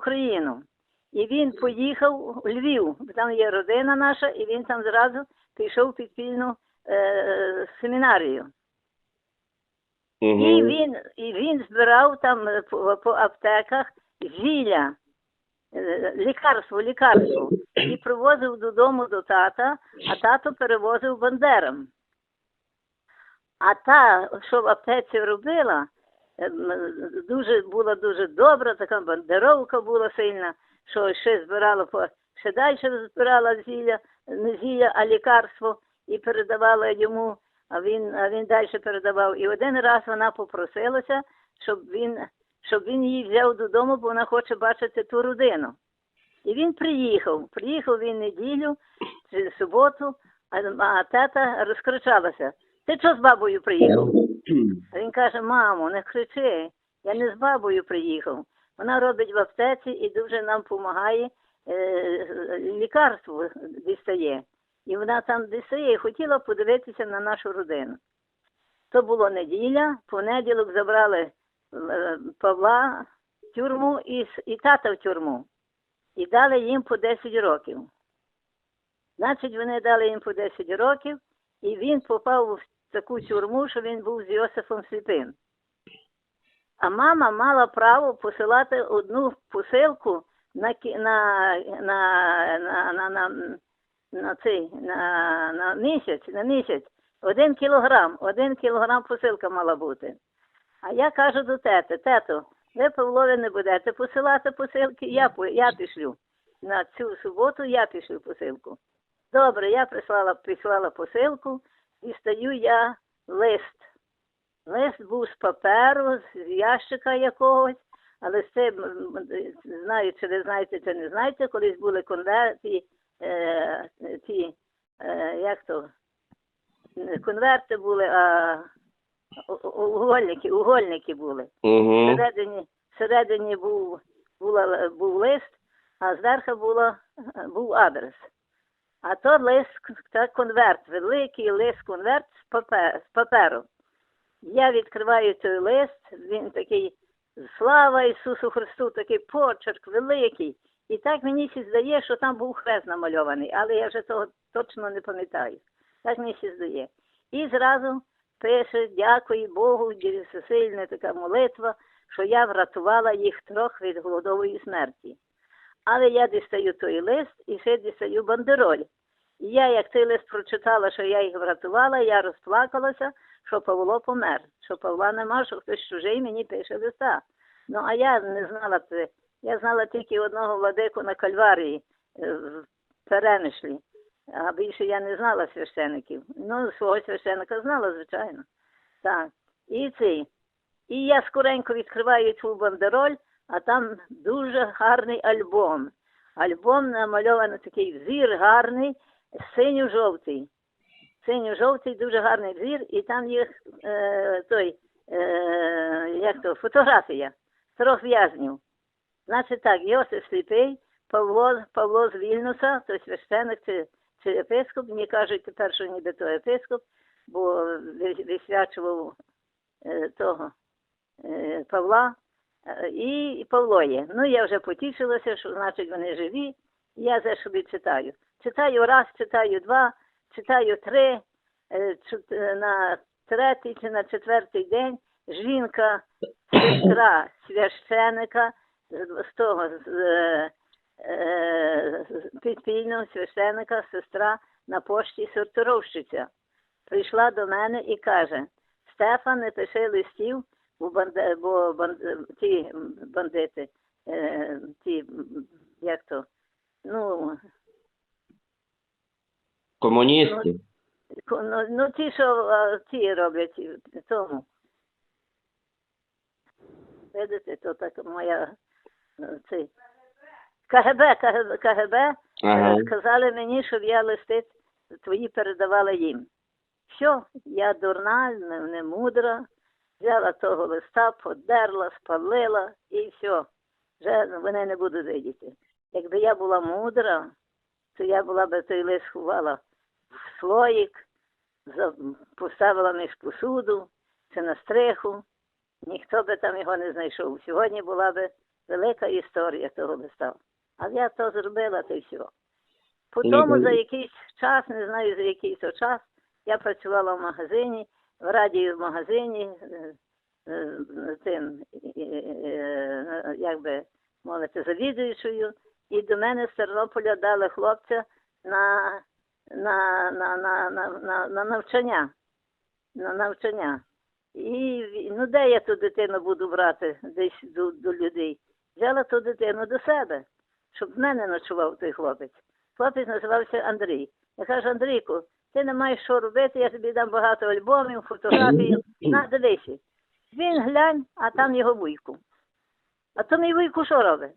Україну. І він поїхав у Львів, там є родина наша, і він там зразу пішов підпільну е, семінарію. І Угу. він, і він збирав там е, по, по аптеках зілля, е, лікарство, лікарство. І привозив додому до тата, а тато перевозив бандерам. А та, що в аптеці робила, дуже була дуже добра, така бандеровка була сильна, що ще збирала по ще далі збирала зілля, не зілля, а лікарство, і передавала йому, а він, а він далі передавав. І один раз вона попросилася, щоб він, щоб він її взяв додому, бо вона хоче бачити ту родину. І він приїхав. Приїхав він неділю, чи суботу, а, а тата розкричалася. Ти що з бабою приїхав? А він каже, мамо, не кричи, я не з бабою приїхав. Вона робить в аптеці і дуже нам допомагає, е, лікарство дістає. І вона там дістає і хотіла подивитися на нашу родину. То було неділя, понеділок забрали е, Павла в тюрму і, і тата в тюрму. І дали їм по 10 років. Значить, вони дали їм по 10 років, і він попав в таку тюрму, що він був з Йосифом Сліпим. А мама мала право посилати одну посилку на, на, на, на, на, на, на, цей, на, на місяць, на місяць. Один кілограм, один кілограм посилка мала бути. А я кажу до тети, тето, ви Павлові не будете посилати посилки, я, я пішлю. На цю суботу я пішлю посилку. Добре, я прислала, прислала посилку і стаю я лист. Лист був з паперу, з ящика якогось, але це знаю, чи ви знаєте, чи не знаєте, колись були конверти, е, ті, е, як то, не конверти були, а угольники, угольники були. Угу. Всередині, всередині був, була, був лист, а зверху була, був адрес. А то лист, та конверт, великий лист конверт з, папе, з паперу. Я відкриваю той лист, він такий слава Ісусу Христу, такий почерк великий. І так мені ще здає, що там був хрест намальований, але я вже того точно не пам'ятаю. Так мені ще здає. І зразу пише, дякую Богу, сильна така молитва, що я врятувала їх трьох від голодової смерті. Але я дістаю той лист і ще дістаю бандероль. І я, як цей лист прочитала, що я їх врятувала, я розплакалася, що Павло помер, що Павла нема, що хтось чужий мені пише листа. Ну, а я не знала це. Я знала тільки одного владику на Кальварії е, в Перемишлі, а більше я не знала священиків. Ну, свого священика знала, звичайно. Так. І цей. І я скоренько відкриваю цю бандероль, а там дуже гарний альбом. Альбом намальований такий взір гарний, синьо-жовтий. Синьо-жовтий, дуже гарний взір, і там є е, той, е, як то, фотографія трьох в'язнів. Значить так, Йосиф Сліпий, Павло, Павло з Вільнюса, то священик чи, чи єпископ, мені кажуть тепер, що ніби то єпископ, бо висвячував е, того е, Павла, і Павло. Ну, я вже потішилася, що значить вони живі, я за собі читаю. Читаю раз, читаю два, читаю три, е, е, на третій чи на четвертий день жінка, сестра священика з, того з, е, підпільного священика, сестра на пошті сортировщиця. Прийшла до мене і каже: Стефан, не пиши листів, бо, банде, бо бан, ті бандити, е, ті, як то, ну, Комуністи. Ну, ну ті, що а, ті роблять тому. Видите, то так моя е, цей. КГБ, КГБ, КГБ Ага. е, сказали мені, щоб я листи твої передавала їм. Все, я дурна, не, не мудра, взяла того листа, подерла, спалила і все. Вже вони не будуть видіти. Якби я була мудра, то я була би той лист ховала в слоїк, поставила між посуду чи на стриху. Ніхто би там його не знайшов. Сьогодні була би велика історія того листа. А я то зробила, то й все. Потім за якийсь час, не знаю за який то час, я працювала в магазині, в радіо в магазині, е, е, тим, е, е, як би мовити, завідуючою, і до мене з Тернополя дали хлопця на, на, на, на, на, на, на навчання. На навчання. І ну де я ту дитину буду брати десь до, до людей? Взяла ту дитину до себе, щоб в мене ночував той хлопець. Хлопець називався Андрій. Я кажу, Андрійку, ти не маєш що робити, я тобі дам багато альбомів, фотографій. На, дивися. Він глянь, а там його вуйку. А то мій вуйку що робить?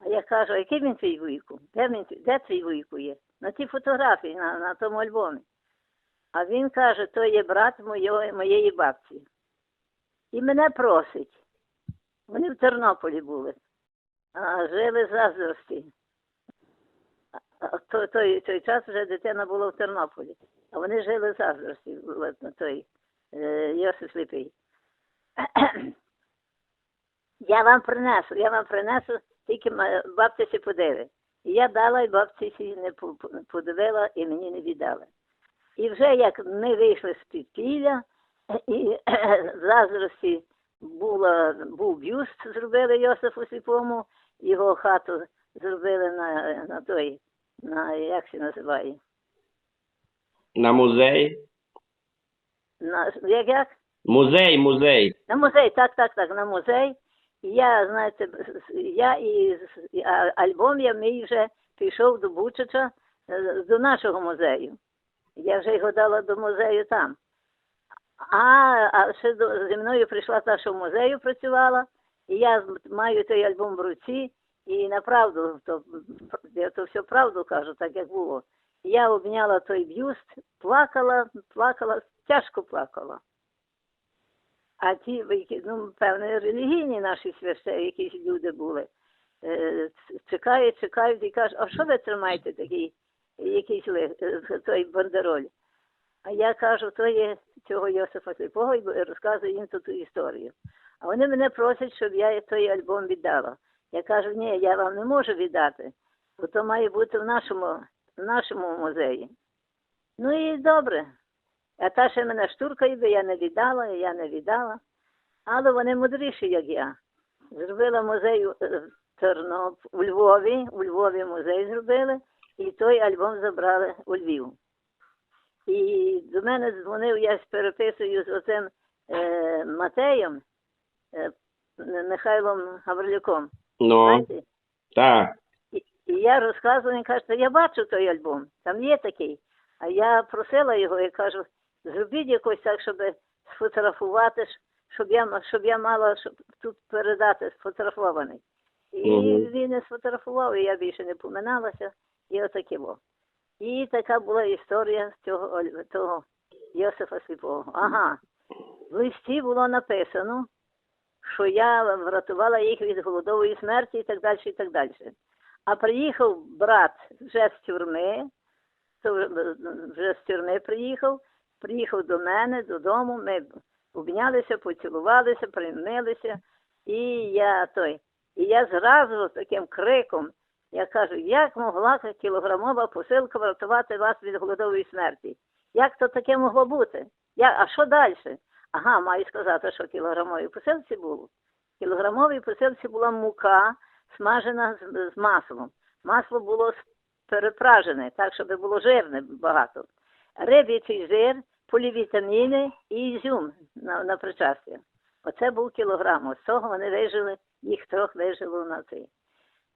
А я кажу, а який він твій вуйку? Де, він, де твій вуйку є? На тій фотографії, на, на тому альбомі. А він каже, то є брат моєї, моєї бабці. І мене просить. Вони в Тернополі були, а жили заздрості. Той, той, той час вже дитина була в Тернополі, а вони жили от, на той е, Йосиф Сліпий. Я вам принесу, я вам принесу, тільки сі подиви. І я дала, і бабці сі не по- по- подивила, і мені не віддала. І вже як ми вийшли з підпілля, і в заздрості була, був бюст, зробили Йосифу Сліпому, його хату зробили на, на той, на як се називає? На музей? На, як як? Музей, музей. На музей, так, так, так, на музей. Я, знаєте, я і, альбом я мій вже пішов до Бучича, е, до нашого музею. Я вже його дала до музею там. А, а ще до, зі мною прийшла та, що в музею працювала, і я маю той альбом в руці, і направду, то, я то все правду кажу, так як було. Я обняла той бюст, плакала, плакала, тяжко плакала. А ті, ну, певне, релігійні наші священні, якісь люди були, е, чекають, чекають і кажуть, а що ви тримаєте такий якийсь той бандероль? А я кажу, то є цього Йосифа Сліпого і розказую їм ту історію. А вони мене просять, щоб я той альбом віддала. Я кажу, ні, я вам не можу віддати, бо то має бути в нашому, в нашому музеї. Ну і добре. А та ще мене штуркає, би я не віддала, я не віддала. Але вони мудріші, як я. Зробила музей е, в Терноп... у Львові, у Львові музей зробили, і той альбом забрали у Львів. І до мене дзвонив, я переписую з оцим е, Матеєм, е, Михайлом Гаврилюком. Ну, Знаєте? так. І, і я розказую, він каже, «Та я бачу той альбом, там є такий. А я просила його і кажу, зробіть якось так, щоб сфотографувати, щоб я, щоб я мала щоб тут передати сфотографований. І Мгм. він не сфотографував, і я більше не поминалася, і отаке було. І така була історія з цього, Оль- того Йосифа Сліпого. Ага. В листі було написано, що я врятувала їх від голодової смерті і так далі, і так далі. А приїхав брат вже з тюрми, то вже- з тюрми приїхав, приїхав до мене додому, ми обнялися, поцілувалися, примилися, і я той. І я зразу з таким криком, я кажу, як могла кілограмова посилка врятувати вас від голодової смерті? Як то таке могло бути? Я, а що далі? Ага, маю сказати, що кілограмовій посилці було. В кілограмовій посилці була мука, смажена з, з маслом. Масло було перепражене, так, щоб було жирне багато. Риб'ячий жир, полівітаміни і ізюм на, на причастя. Оце був кілограм. З цього вони вижили, їх трьох вижило на цей.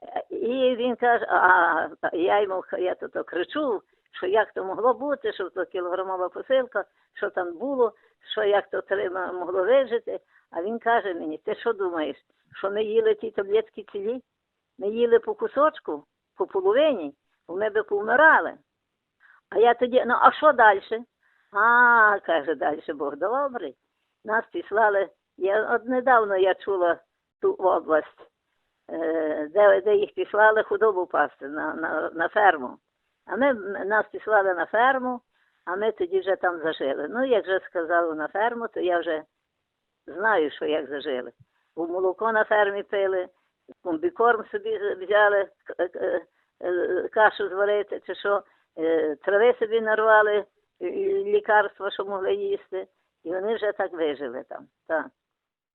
Е, І він каже, а я йому я тут кричу, що як то могло бути, що то кілограмова посилка, що там було, що як то треба могло вижити. А він каже мені, ти що думаєш, що ми їли ті таблетки цілі? Ми їли по кусочку, по половині, ми би повмирали. А я тоді, ну а що далі? А, каже, далі Бог добрий. Нас післали. Я от недавно я чула ту область, е, де, де їх післали худобу пасти на, на, на ферму. А ми нас післали на ферму, а ми тоді вже там зажили. Ну, як вже сказали на ферму, то я вже знаю, що як зажили. у молоко на фермі пили, комбікорм собі взяли, к- е, кашу зварити чи що, е, трави собі нарвали, лікарства, що могли їсти, і вони вже так вижили там. Так.